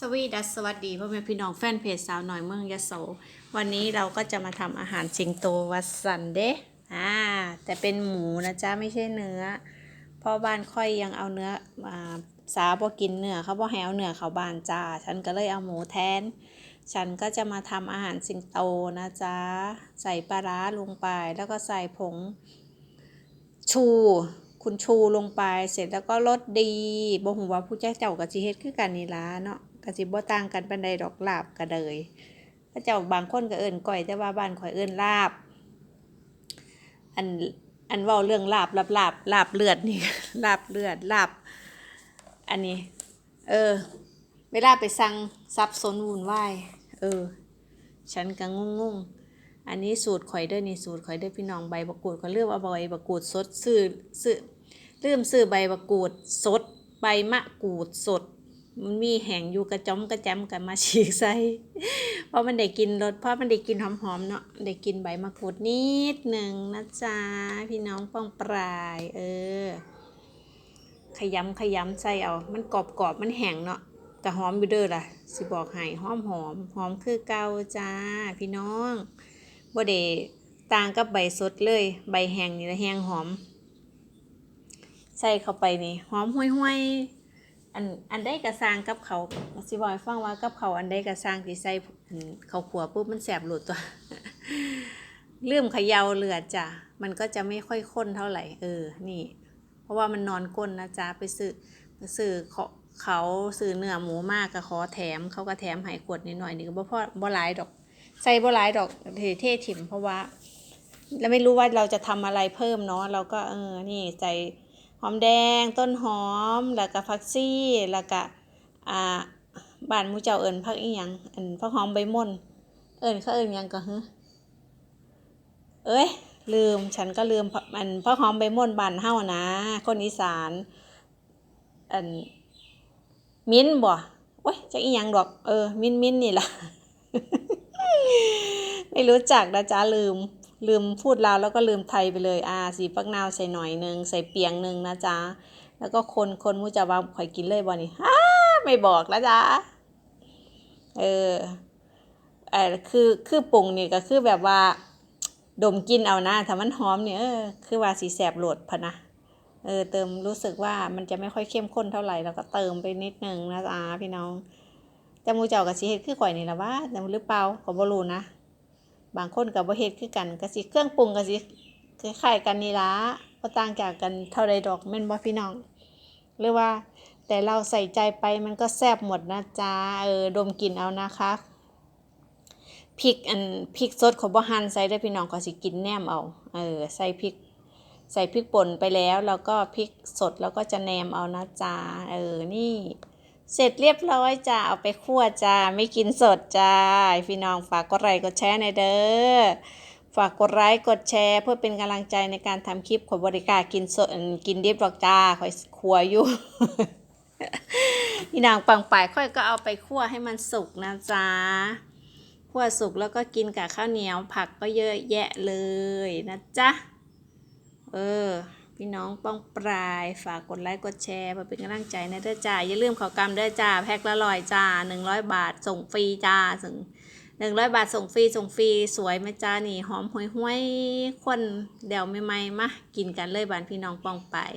สวีดัสสวัสดีพ่อแม่พี่น้องแฟนเพจสาวหน่อยเมืองยะโส วันนี้เราก็จะมาทำอาหารสิงโตวัดสันเดอ่าแต่เป็นหมูนะจ๊ะไม่ใช่เนื้อพ่อบ้านค่อยยังเอาเนื้ออ่าสาบ่กินเนื้อเขาบอกให้เอาเนื้อเขาบานจ้าฉันก็เลยเอาหมูแทน ฉันก็จะมาทำอาหารสิงโตนะจ๊ะใส่ปลาร้าลงไปแล้วก็ใส่ผงชูคุณชูลงไปเสร็จแล้วก็รสดีบ่ฮู้ว่าผู้เจ้าเจ้าก็สิเฮ็ดคือกันนี่ล่ะเนาะ ก็สิบ่ต่างกันปานใดดอกลาบก็เลยพระเจ้าบางคนก็เอิ้นก้อยแต่ว่าบ้านข่อยเอิ้นลาบ อันอันเว้าเรื่องลาบลาบลาบลาบเลือดนี่ลาบเลือดลาบ อันนี้ เออ เวลาไปสั่งซับซ้อนวุ่นวายเออ ฉันก็งงๆอันนี้สูตรข่อยเด้อนี่สูตรข่อยเด้อพี่น้องใบบักกูดก็เลือกเอาใบบักกูดสดซื้อซื้อลืมซื้อใบบักกูดสดใบมะกูดสด มันมีแห้งอยู่กระจมกระแจมกันมาฉีกใส่เพราะมันได้กินรสเพราะมันได้กินหอมๆเนาะได้กินใบมะกรูดนิดหนึ่งนะจ๊ะพี่น้องป้องปลายเออ ขยำขยำใส่เอา มันกรอบกรอบมันแห้งเนาะแต่หอมอยู่เด้อล่ะ สิบอกให้หอมหอมหอมคือเก่าจ้า พี่น้องบ่ได้ต่างกับใบสดเลย ใบแห้งนี่ละแห้งหอม ใส่เข้าไปนี่หอมห้วยๆ อันอันได้กระซางกับเขาสิบอกให้ฟังว่ากับเขาอันได้กระซางที่ใส่เขาวขัวปุ๊บมันแสบหลุดตัวเริ่มเขยาเลือดจ้ะมันก็จะไม่ค่อยข้นเท่าไหร่เออนี่ เพราะว่ามันนอนก้นนะจ๊ะไปซื้อไปซื้อเขาเขาซื้อเนื้อหมูมากก็ขอแถมเขาก็แถมให้ขวดนิดหน่อยนี่ก็บ่พอบ่หลายดอก ใส่บ่หลายดอกเทเท่ถิ่มเพราะว่าเราไม่รู้ว่าเราจะทำอะไรเพิ่มเนาะเราก็เออนี่ใส่ อมแดง ต้นหอม แล้วก็ผักซี่ แล้วก็อ่าบ้านมูเจ้าเอิญผักอีหยังอันผักหอมใบม่นเอิญเขาเอิญยังก็ฮเอ้ยลืมฉันก็ลืมผันผักหอมใบม่นบ้านเฮานะ คนอีสานอันมิ้นบ่โอ้ยจะอีหยังดอกเออมิ้นมิ้นนี่ล่ะ ไม่รู้จักนะจ๊ะลืม ลืมพูดลาวแล้วก็ลืมไทยไปเลยอ่าสีฟักนาวใส่หน่อยหนึงใส่เปียงหนึ่งนะจ๊ะแล้วก็คนคนมูจะว่าข่อยกินเลยบ่นี่ฮ่าไม่บอกแล้วจ๊ะเออเออคือคือปรุงนี่ก็คือแบบว่า ดมกินเอานะถ้ามันหอมเนี่ยเออคือว่าสีแสบโหลดพะนะเออเติมรู้สึกว่ามันจะไม่ค่อยเข้มข้นเท่าไหร่แล้วก็เติมไปนิดนึงนะจ๊ะพี่น้องแต่มูเจ้ากับสีเฮ็ดคือข่อยนี่ละว่าแต่หรือเปล่าก็บ่รู้นะ บางคนกับบ่เฮ็ดคือกันก็สิเครื่องปรุงก็สิคล้ายๆกันนี่ล่ะบ่ต่างจากกันเท่าใดดอกแม่นบ่พี่น้อง หรือว่าแต่เราใส่ใจไปมันก็แซ่บหมดนะจ๊ะเออดมกลิ่นเอานะคะพริกอันพริกสดของบ่หั่นใส่เด้พี่น้องก็สิกินแนมเอาเออใส่พริกใส่พริกป่นไปแล้ว แล้วก็พริกสดแล้วก็จะแนมเอานะจ๊ะเออนี่ เสร็จเรียบร้อยจ้าเอาไปคั่วจ้าไม่กินสดจ้าพี่น้องฝากกดไลค์กดแชร์ในเด้อฝากกดไลค์กดแชร์ เพื่อเป็นกำลังใจในการทำคลิปขอบริการกินสดกินดิบหรอกจ้าคอยคั่วอยู่พี่นางปังป่ายค่อยก็เอาไปคั่วให้มันสุกนะจ๊ะคั่วสุกแล้วก็กินกับข้าวเหนียวผักก็เยอะแยะเลยนะจ๊ะเออ พี่น้องป้องปลายฝากกดไลค์กดแชร์เพื่อเป็นกำลังใจนะเด้อจ้าอย่าลืมขอกรรมเด้อจ้าแพ็คละลอยจ้าหนึ่งร้อยบาทส่งฟรีจ้าส่งหนึ่งร้อยบาทส่งฟรีส่งฟรีสวยไหมจ้านี่หอมห้วยห้วยคนเดี๋ยวใหม่ไมากินกันเลยบ้านพี่น้องป้องปลาย